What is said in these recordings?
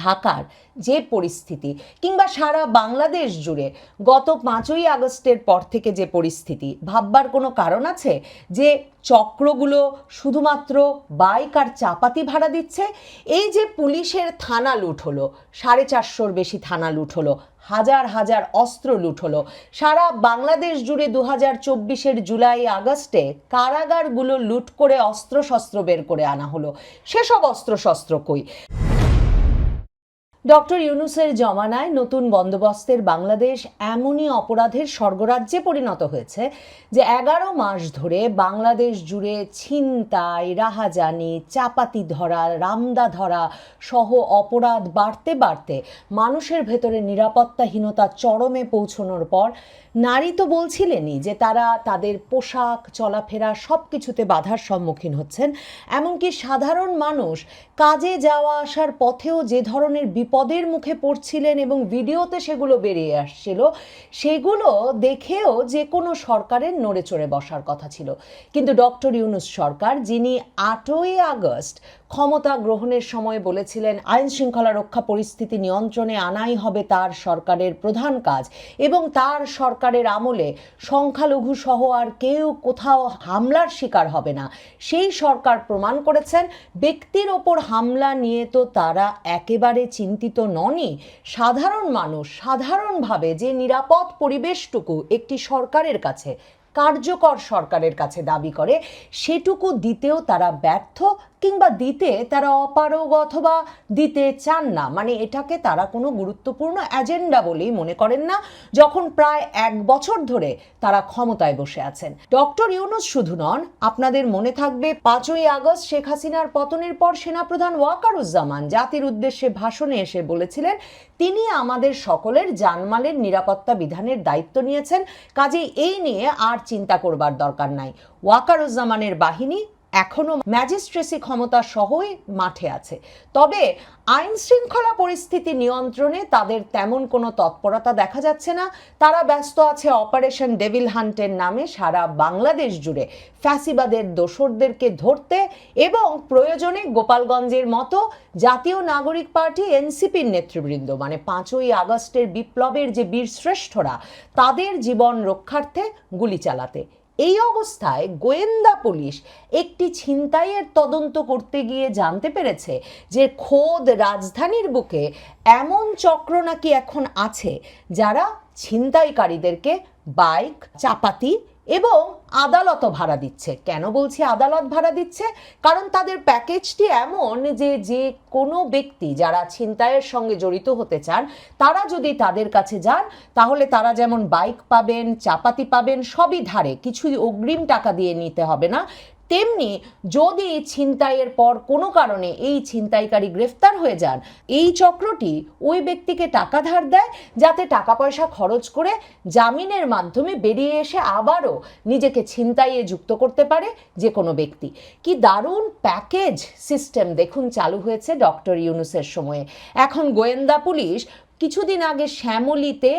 ঢাকার যে পরিস্থিতি কিংবা সারা বাংলাদেশ জুড়ে গত পাঁচই আগস্টের পর থেকে যে পরিস্থিতি, ভাববার কোনো কারণ আছে যে চক্রগুলো শুধুমাত্র বাইক আর চাপাতি ভাড়া দিচ্ছে? এই যে পুলিশের থানা লুট হলো, সাড়ে চারশোর বেশি থানা লুট হলো, হাজার হাজার অস্ত্র লুট হলো, সারা বাংলাদেশ জুড়ে দু হাজার চব্বিশের জুলাই আগস্টে কারাগারগুলো লুট করে অস্ত্রশস্ত্র বের করে আনা হলো, সেসব অস্ত্রশস্ত্র কই? ডক্টর ইউনুসের জমানায় নতুন বন্দোবস্তের বাংলাদেশ এমনই অপরাধের স্বর্গরাজ্যে পরিণত হয়েছে যে এগারো মাস ধরে বাংলাদেশ জুড়ে ছিনতাই, রাহাজানি চাপাতি ধরা রামদা ধরা সহ অপরাধ বাড়তে বাড়তে মানুষের ভেতরে নিরাপত্তাহীনতা চরমে পৌঁছনোর পর নারী তো বলছিলেনই যে তারা তাদের পোশাক, চলাফেরা সব কিছুতে বাধার সম্মুখীন হচ্ছেন। এমনকি সাধারণ মানুষ কাজে যাওয়া আসার পথেও যে ধরনের বিপদের মুখে পড়ছিলেন এবং ভিডিওতে সেগুলো বেরিয়ে আসছিল, সেগুলো দেখেও যে কোনো সরকারের নড়ে চড়ে বসার কথা ছিল। কিন্তু ডক্টর ইউনুস সরকার, যিনি আটই আগস্ট ক্ষমতা গ্রহণের সময় বলেছিলেন, আইন শৃঙ্খলা রক্ষা পরিস্থিতি নিয়ন্ত্রণে আনাই হবে তার সরকারের প্রধান কাজ এবং তার সরকারের আমলে সংখ্যালঘু সহ আর কেউ কোথাও হামলার শিকার হবে না। সেই সরকার প্রমাণ করেছেন, ব্যক্তির ওপর হামলা নিয়ে তো তারা একেবারে চিন্তিত ননই। সাধারণ মানুষ, সাধারণভাবে যে নিরাপদ পরিবেশটুকু একটি সরকারের কাছে কার্যকর সরকারের কাছে দাবি করে, সেটুকু দিতেও তারা ব্যর্থ কিংবা দিতে তারা অপারগ অথবা দিতে চান না। মানে এটাকে তারা কোনো গুরুত্বপূর্ণ এজেন্ডা বলেই মনে করেন না। যখন প্রায় এক বছর ধরে তারা ক্ষমতায় বসে আছেন। ডক্টর ইউনুস শুধু নন, আপনাদের মনে থাকবে পাঁচই আগস্ট শেখ হাসিনার পতনের পর সেনাপ্রধান ওয়াকারুজ্জামান জাতির উদ্দেশ্যে ভাষণে এসে বলেছিলেন, তিনি আমাদের সকলের জানমালের নিরাপত্তা বিধানের দায়িত্ব নিয়েছেন। কাজেই এই নিয়ে আর চিন্তা করবার দরকার নাই। ওয়াকারুজ্জামানের বাহিনী এখনও ম্যাজিস্ট্রেসি ক্ষমতা সহই মাঠে আছে। তবে আইন শৃঙ্খলা পরিস্থিতি নিয়ন্ত্রণে তাদের তেমন কোনো তৎপরতা দেখা যাচ্ছে না। তারা ব্যস্ত আছে অপারেশন ডেভিল হান্টের নামে সারা বাংলাদেশ জুড়ে। ফ্যাসিবাদের দোসরদেরকে ধরতে এবং প্রয়োজনে গোপালগঞ্জের মতো জাতীয় নাগরিক পার্টি এনসিপির নেতৃবৃন্দ মানে পাঁচই আগস্টের বিপ্লবের যে বীরশ্রেষ্ঠরা, তাদের জীবন রক্ষার্থে গুলি চালাতে। এই অবস্থায় গোয়েন্দা পুলিশ একটি ছিনতাইয়ের তদন্ত করতে গিয়ে জানতে পেরেছে যে খোদ রাজধানীর বুকে এমন চক্র নাকি এখন আছে যারা ছিনতাইকারীদেরকে বাইক, চাপাতি এবং আদালতও ভাড়া দিচ্ছে। কেন বলছি আদালত ভাড়া দিচ্ছে? কারণ তাদের প্যাকেজটি এমন যে যে কোনো ব্যক্তি যারা ছিনতাইয়ের সঙ্গে জড়িত হতে চান, তারা যদি তাদের কাছে যান, তাহলে তারা যেমন বাইক পাবেন, চাপাতি পাবেন, সবই ধারে। কিছুই অগ্রিম টাকা দিয়ে নিতে হবে না। তেমনি যদি ছিনতাইয়ের পর কোনো কারণে এই ছিনতাইকারী গ্রেফতার হয়ে যান, এই চক্রটি ওই ব্যক্তিকে টাকা ধার দেয়, যাতে টাকা পয়সা খরচ করে জামিনের মাধ্যমে বেরিয়ে এসে আবারও নিজেকে ছিনতাইয়ে যুক্ত করতে পারে যে কোনো ব্যক্তি। কি দারুণ প্যাকেজ সিস্টেম দেখুন, চালু হয়েছে ডক্টর ইউনুসের সময়ে। এখন গোয়েন্দা পুলিশ কিছুদিন আগে শ্যামলিতে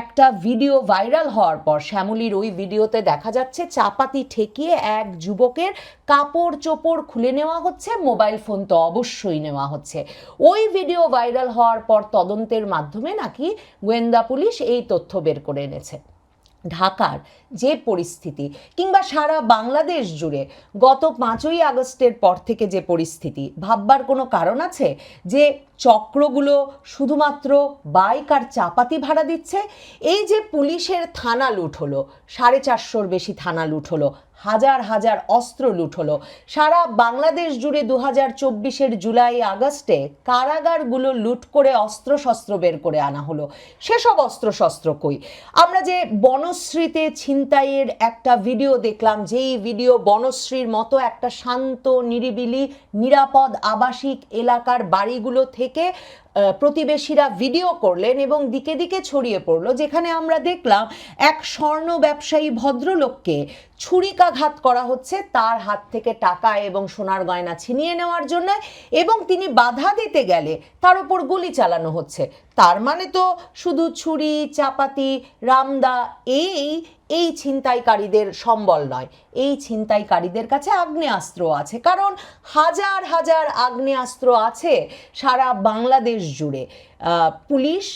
একটা ভিডিও ভাইরাল হওয়ার পর, শ্যামলির ওই ভিডিওতে দেখা যাচ্ছে চাপাতি ঠেকিয়ে এক যুবকের কাপড় চোপড় খুলে নেওয়া হচ্ছে, মোবাইল ফোন তো অবশ্যই নেওয়া হচ্ছে। ওই ভিডিও ভাইরাল হওয়ার পর তদন্তের মাধ্যমে নাকি গোয়েন্দা পুলিশ এই তথ্য বের করে এনেছে। ঢাকার যে পরিস্থিতি কিংবা সারা বাংলাদেশ জুড়ে গত পাঁচই আগস্টের পর থেকে যে পরিস্থিতি, ভাববার কোনো কারণ আছে যে চক্রগুলো শুধুমাত্র বাইক আর চাপাতি ভাড়া দিচ্ছে? এই যে পুলিশের থানা লুট হলো, সাড়ে চারশোর বেশি থানা লুট হলো হাজার হাজার অস্ত্র লুট হলো। সারা বাংলাদেশ জুড়ে দু হাজার চব্বিশের জুলাই আগস্টে কারাগারগুলো লুট করে অস্ত্রশস্ত্র বের করে আনা হলো। সেসব অস্ত্রশস্ত্র কই? আমরা যে বনশ্রীতে ছিনতাইয়ের একটা ভিডিও দেখলাম, যেই ভিডিও বনশ্রীর মতো একটা শান্ত, নিরিবিলি, নিরাপদ, আবাসিক এলাকার বাড়িগুলো থেকে প্রতিবেশীরা ভিডিও করলেন এবং দিকে দিকে ছড়িয়ে পড়ল, যেখানে আমরা দেখলাম এক স্বর্ণ ব্যবসায়ী ভদ্রলোককে ছুরিকাঘাত করা হচ্ছে তার হাত থেকে টাকা এবং সোনার গয়না ছিনিয়ে নেওয়ার জন্য এবং তিনি বাধা দিতে গেলে তার উপর গুলি চালানো হচ্ছে। তার মানে তো শুধু ছুরি, চাপাতি, রামদা, এই এই ছিনতাইকারীদের সম্বল নয়। এই ছিনতাইকারীদের কাছে আগ্নেয়াস্ত্র আছে। কারণ হাজার হাজার আগ্নেয়াস্ত্র আছে সারা বাংলাদেশ জুড়ে। পুলিশ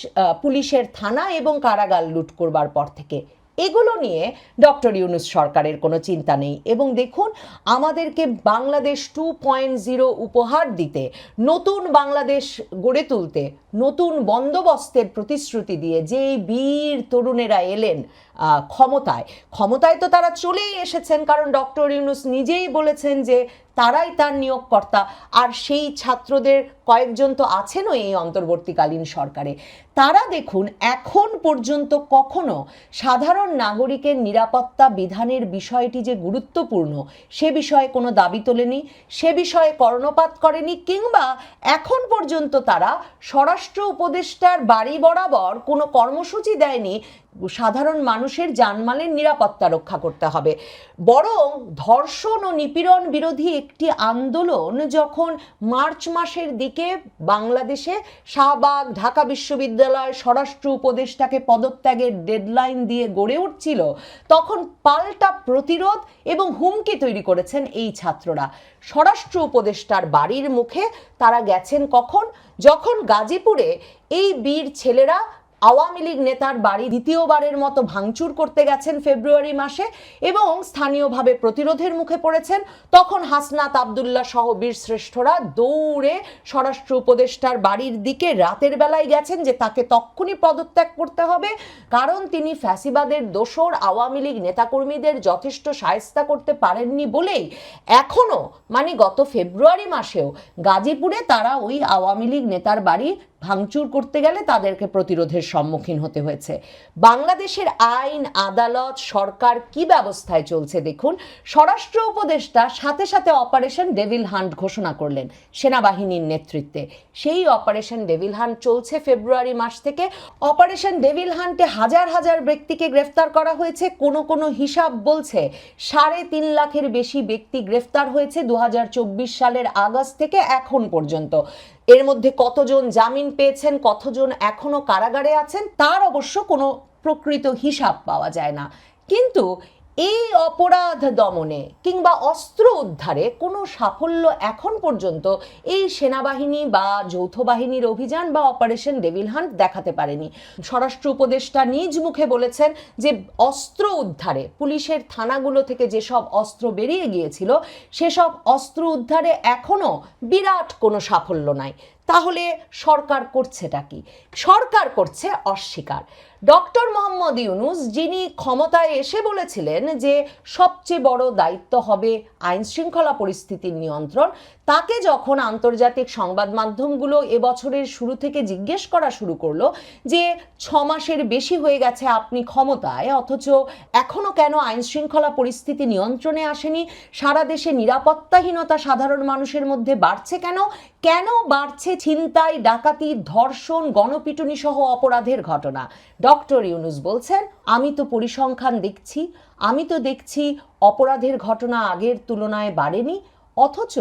পুলিশের থানা এবং কারাগার লুট করবার পর থেকে। এগুলো নিয়ে ডক্টর ইউনুস সরকারের কোনো চিন্তা নেই। এবং দেখুন, আমাদেরকে বাংলাদেশ টু পয়েন্ট জিরো উপহার দিতে, নতুন বাংলাদেশ গড়ে তুলতে নতুন বন্দোবস্তের প্রতিশ্রুতি দিয়ে যে এই বীর তরুণেরা এলেন ক্ষমতায়। ক্ষমতায় তো তারা চলেই এসেছেন, কারণ ডক্টর ইউনুস নিজেই বলেছেন যে তারাই তার নিয়োগকর্তা। আর সেই ছাত্রদের কয়েকজন তো আছেনও এই অন্তর্বর্তীকালীন সরকারে। তারা দেখুন, এখন পর্যন্ত কখনো সাধারণ নাগরিকের নিরাপত্তা বিধানের বিষয়টি যে গুরুত্বপূর্ণ, সে বিষয়ে কোনো দাবি তোলেনি, সে বিষয়ে কর্ণপাত করেনি, কিংবা এখন পর্যন্ত তারা স্বরাষ্ট্র উপদেষ্টার বাড়ি বরাবর কোনো কর্মসূচি দেয়নি সাধারণ মানুষের জানমালের নিরাপত্তা রক্ষা করতে হবে। বরং ধর্ষণ ও নিপীড়ন বিরোধী একটি আন্দোলন যখন মার্চ মাসের দিকে বাংলাদেশে শাহবাগ, ঢাকা বিশ্ববিদ্যালয় স্বরাষ্ট্র উপদেষ্টাকে পদত্যাগের ডেডলাইন দিয়ে গড়ে উঠছিল, তখন পাল্টা প্রতিরোধ এবং হুমকি তৈরি করেছেন এই ছাত্ররা। স্বরাষ্ট্র উপদেষ্টার বাড়ির মুখে তারা গেছেন কখন? যখন গাজীপুরে এই বীর ছেলেরা আওয়ামী লীগ নেতার বাড়ি দ্বিতীয়বারের মতো ভাঙচুর করতে গেছেন ফেব্রুয়ারি মাসে এবং স্থানীয়ভাবে প্রতিরোধের মুখে পড়েছেন। তখন হাসনাত আবদুল্লাহ সহ বীর শ্রেষ্ঠরা দৌড়ে স্বরাষ্ট্র উপদেষ্টার বাড়ির দিকে রাতের বেলায় গেছেন যে তাকে তক্ষুনি পদত্যাগ করতে হবে। কারণ তিনি ফ্যাসিবাদের দোসর আওয়ামী লীগ নেতাকর্মীদের যথেষ্ট সায়স্তা করতে পারেননি বলেই এখনও মানে গত ফেব্রুয়ারি মাসেও গাজীপুরে তারা ওই আওয়ামী লীগ নেতার বাড়ি ভাঙচুর করতে গেলে তাদেরকে প্রতিরোধের সম্মুখীন হতে হয়েছে। বাংলাদেশের আইন, আদালত, সরকার কি ব্যবস্থায় চলছে দেখুন। স্বরাষ্ট্র উপদেষ্টা সাথে সাথে অপারেশন ডেভিল হান্ট ঘোষণা করলেন সেনাবাহিনীর নেতৃত্বে। সেই অপারেশন ডেভিল হান্ট চলছে ফেব্রুয়ারি মাস থেকে। অপারেশন ডেভিল হান্টে হাজার হাজার ব্যক্তিকে গ্রেফতার করা হয়েছে। কোনো কোনো হিসাব বলছে সাড়ে তিন লাখের বেশি ব্যক্তি গ্রেফতার হয়েছে দু হাজার চব্বিশ সালের আগস্ট থেকে এখন পর্যন্ত। এর মধ্যে কতজন জামিন পেয়েছেন, কতজন এখনও কারাগারে আছেন, তার অবশ্য কোনো প্রকৃত হিসাব পাওয়া যায় না। কিন্তু এই অপরাধ দমনে কিংবা অস্ত্র উদ্ধারে কোনো সাফল্য এখন পর্যন্ত এই সেনাবাহিনী বা যৌথ বাহিনীর অভিযান বা অপারেশন ডেভিল হান্ট দেখাতে পারেনি। স্বরাষ্ট্র উপদেষ্টা নিজ মুখে বলেছেন যে অস্ত্র উদ্ধারে, পুলিশের থানাগুলো থেকে যেসব অস্ত্র বেরিয়ে গিয়েছিল, সেসব অস্ত্র উদ্ধারে এখনও বিরাট কোনো সাফল্য নাই। তাহলে সরকার করছেটা কি? সরকার করছে অস্বীকার। ডক্টর মোহাম্মদ ইউনুস, যিনি ক্ষমতায় এসে বলেছিলেন যে সবচেয়ে বড় দায়িত্ব হবে আইন শৃঙ্খলা পরিস্থিতির নিয়ন্ত্রণ, তাকে যখন আন্তর্জাতিক সংবাদ মাধ্যমগুলো এবছরের শুরু থেকে জিজ্ঞেস করা শুরু করল যে ছ মাসের বেশি হয়ে গেছে আপনি ক্ষমতায়, অথচ এখনও কেন আইন শৃঙ্খলা পরিস্থিতি নিয়ন্ত্রণে আসেনি? সারা দেশে নিরাপত্তাহীনতা সাধারণ মানুষের মধ্যে বাড়ছে কেন? কেন বাড়ছে ছিনতাই, ডাকাতি, ধর্ষণ, গণপিটুনি সহ অপরাধের ঘটনা? ডক্টর ইউনুস বলছেন, আমি তো পরিসংখ্যান দেখছি, আমি তো দেখছি অপরাধের ঘটনা আগের তুলনায় বাড়েনি, অথচ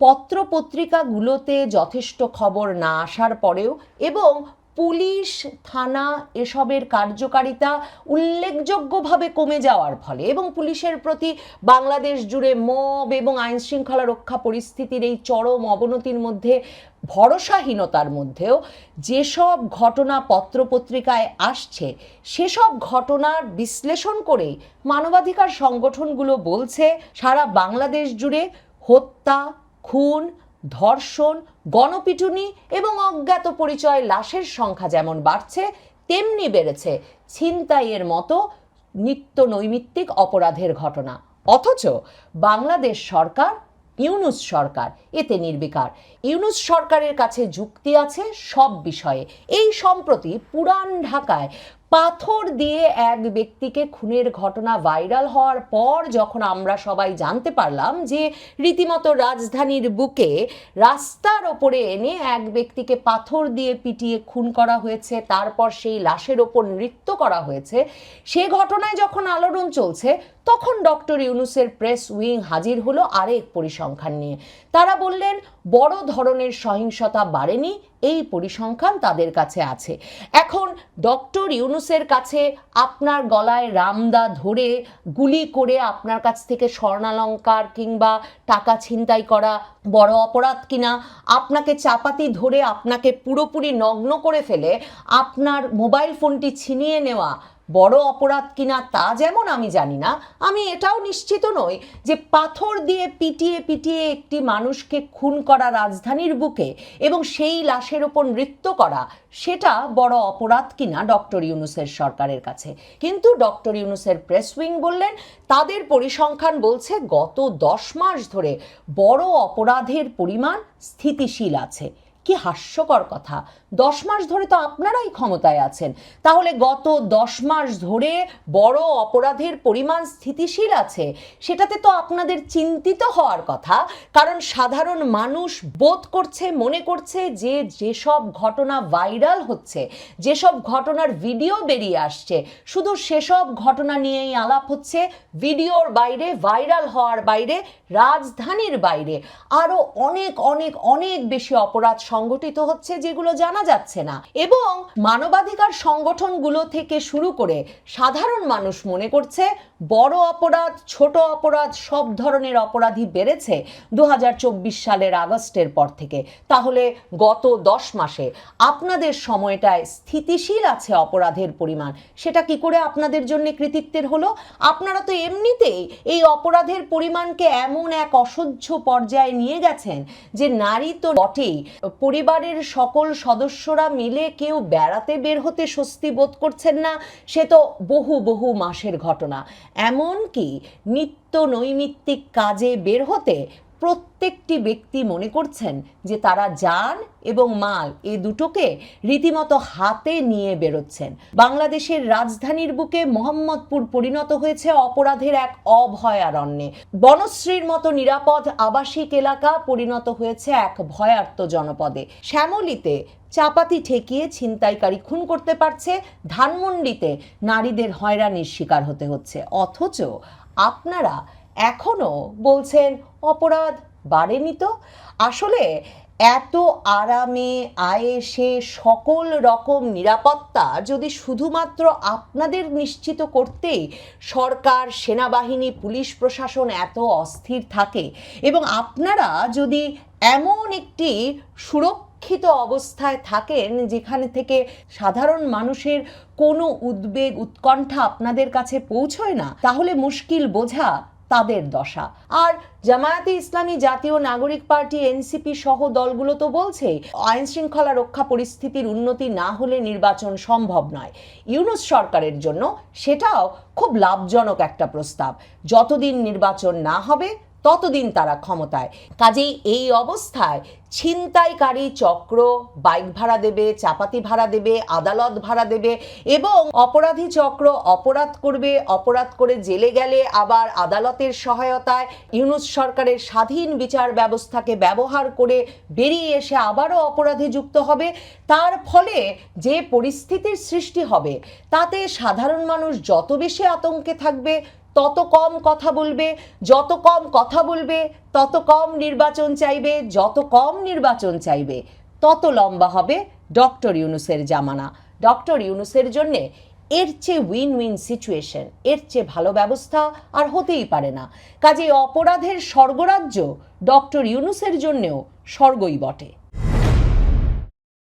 পত্র পত্রিকাগুলোতে যথেষ্ট খবর না আসার পরেও এবং পুলিশ, থানা এসবের কার্যকারিতা উল্লেখযোগ্যভাবে কমে যাওয়ার ফলে এবং পুলিশের প্রতি বাংলাদেশ জুড়ে মব এবং আইন শৃঙ্খলা রক্ষা পরিস্থিতির এই চরম অবনতির মধ্যে, ভরসাহীনতার মধ্যেও যেসব ঘটনা পত্রপত্রিকায় আসছে, সেসব ঘটনার বিশ্লেষণ করেই মানবাধিকার সংগঠনগুলো বলছে, সারা বাংলাদেশ জুড়ে হত্যা, খুন ধর্ষণ, গণপিটুনি এবং অজ্ঞাত পরিচয় লাশের সংখ্যা যেমন বাড়ছে, তেমনি বেড়েছে। ছিনতাইয়ের মতো নিত্য নৈমিত্তিক অপরাধের ঘটনা। অথচ বাংলাদেশ সরকার, ইউনুস সরকার, এতে নির্বিকার। ইউনুস সরকারের কাছে যুক্তি আছে সব বিষয়ে। এই সম্প্রতি পুরান ঢাকায় পাথর দিয়ে এক ব্যক্তিকে খুনের ঘটনা ভাইরাল হওয়ার পর যখন আমরা সবাই জানতে পারলাম যে রীতিমতো রাজধানীর বুকে রাস্তার ওপরে এনে এক ব্যক্তিকে পাথর দিয়ে পিটিয়ে খুন করা হয়েছে, তারপর সেই লাশের ওপর নৃত্য করা হয়েছে, সে ঘটনায় যখন আলোড়ন চলছে তখন ডক্টর ইউনুসের প্রেস উইং হাজির হলো আরেক পরিসংখ্যান নিয়ে। তারা বললেন, বড় ধরনের সহিংসতা বাড়েনি, এই পরিসংখ্যান তাদের কাছে আছে। এখন ডক্টর ইউনুসের কাছে আপনার গলায় রামদা ধরে গুলি করে আপনার কাছ থেকে স্বর্ণালঙ্কার কিংবা টাকা ছিনতাই করা বড় অপরাধ কিনা, আপনাকে চাপাতি ধরে আপনাকে পুরোপুরি নগ্ন করে ফেলে, আপনার মোবাইল ফোনটি ছিনিয়ে নেওয়া বড় অপরাধ কিনা তা যেমন আমি জানি না, আমি এটাও নিশ্চিত নই যে পাথর দিয়ে পিটিয়ে পিটিয়ে একটি মানুষকে খুন করা রাজধানীর বুকে এবং সেই লাশের ওপর নৃত্য করা, সেটা বড় অপরাধ কিনা ডক্টর ইউনুসের সরকারের কাছে। কিন্তু ডক্টর ইউনুসের প্রেস উইং বললেন, তাদের পরিসংখ্যান বলছে গত দশ মাস ধরে বড় অপরাধের পরিমাণ স্থিতিশীল আছে। কি হাস্যকর কথা? দশ মাস ধরে তো আপনারাই ক্ষমতায় আছেন। তাহলে গত দশ মাস ধরে বড় অপরাধের পরিমাণ স্থিতিশীল আছে। সেটাতে তো আপনাদের চিন্তিত হওয়ার কথা। কারণ সাধারণ মানুষ বোধ করছে, মনে করছে যে যেসব ঘটনা ভাইরাল হচ্ছে, যেসব ঘটনার ভিডিও বেরিয়ে আসছে, শুধু সেসব ঘটনা নিয়েই আলাপ হচ্ছে, ভিডিওর বাইরে, ভাইরাল হওয়ার বাইরে, রাজধানীর বাইরে। আরও অনেক অনেক অনেক বেশি অপরাধ সংগঠিত হচ্ছে যেগুলো জানা যাচ্ছে না। এবং মানবাধিকার সংগঠনগুলো থেকে শুরু করে সাধারণ মানুষ মনে করছে বড় অপরাধ, ছোট অপরাধ, সব ধরনের অপরাধী বেড়েছে দু হাজার চব্বিশ সালের আগস্টের পর থেকে। তাহলে গত দশ মাসে আপনাদের সময়টায় স্থিতিশীল আছে অপরাধের পরিমাণ? সেটা কি করে আপনাদের জন্য কৃতিত্বের হলো? আপনারা তো এমনিতেই এই অপরাধের পরিমাণকে এমন এক অসহ্য পর্যায়ে নিয়ে গেছেন যে নারী তো বটেই। পরিবারের সকল সদস্যরা মিলে কেউ বেড়াতে বের হতে স্বস্তি বোধ করছেন না, সে তো বহু বহু মাসের ঘটনা। এমনকি নিত্য নৈমিত্তিক কাজে বের হতে প্রত্যেকটি ব্যক্তি মনে করছেন যে তারা যান এবং মাল এ দুটোকে রীতিমতো হাতে নিয়ে বেরোচ্ছেন। বাংলাদেশের রাজধানীর বুকে মোহাম্মদপুর পরিণত হয়েছে অপরাধের এক অভয়ারণ্যে। বনশ্রীর মতো নিরাপদ আবাসিক এলাকা পরিণত হয়েছে এক ভয়ার্ত জনপদে। শ্যামলিতে চাপাতি ঠেকিয়ে ছিনতাইকারী খুন করতে পারছে, ধানমন্ডিতে নারীদের হয়রানির শিকার হতে হচ্ছে। অথচ আপনারা এখনও বলছেন অপরাধ বাড়েনি তো? আসলে এত আরামে, আয়েসে সকল রকম নিরাপত্তা যদি শুধুমাত্র আপনাদের নিশ্চিত করতেই সরকার, সেনাবাহিনী, পুলিশ প্রশাসন এত অস্থির থাকে এবং আপনারা যদি এমন একটি সুরক্ষিত অবস্থায় থাকেন যেখানে থেকে সাধারণ মানুষের কোনো উদ্বেগ, উৎকণ্ঠা আপনাদের কাছে পৌঁছয় না, তাহলে মুশকিল বোঝা তাদের দশা। আর জামায়াতে ইসলামী জাতীয় নাগরিক পার্টি, এনসিপি সহ দলগুলো তো বলছে আইন শৃঙ্খলা রক্ষা পরিস্থিতির উন্নতি না হলে নির্বাচন সম্ভব নয়। ইউনুস সরকারের জন্য সেটাও খুব লাভজনক একটা প্রস্তাব। যতদিন নির্বাচন না হবে ততদিন তারা ক্ষমতায়। কাজেই এই অবস্থায় ছিনতাইকারী চক্র, বাইক ভাড়া দেবে, চাপাতি ভাড়া দেবে, আদালত ভাড়া দেবে এবং অপরাধী চক্র অপরাধ করবে, অপরাধ করে জেলে গেলে আবার আদালতের সহায়তায় ইউনুস সরকারের স্বাধীন বিচার ব্যবস্থাকে ব্যবহার করে বেরিয়ে এসে আবারও অপরাধে যুক্ত হবে। তার ফলে যে পরিস্থিতির সৃষ্টি হবে, তাতে সাধারণ মানুষ যত বেশি আতঙ্কে থাকবে তত কম কথা বলবে, যত কম কথা বলবে, তত কম নির্বাচন চাইবে, যত কম নির্বাচন চাইবে, তত লম্বা হবে ডক্টর ইউনুসের জামানা। ডক্টর ইউনুসের জন্যে এর চেয়ে উইন উইন সিচুয়েশন এর চেয়ে ভালো ব্যবস্থা আর হতেই পারে না। কাজে অপরাধের স্বর্গরাজ্য ডক্টর ইউনুসের জন্যেও স্বর্গই বটে।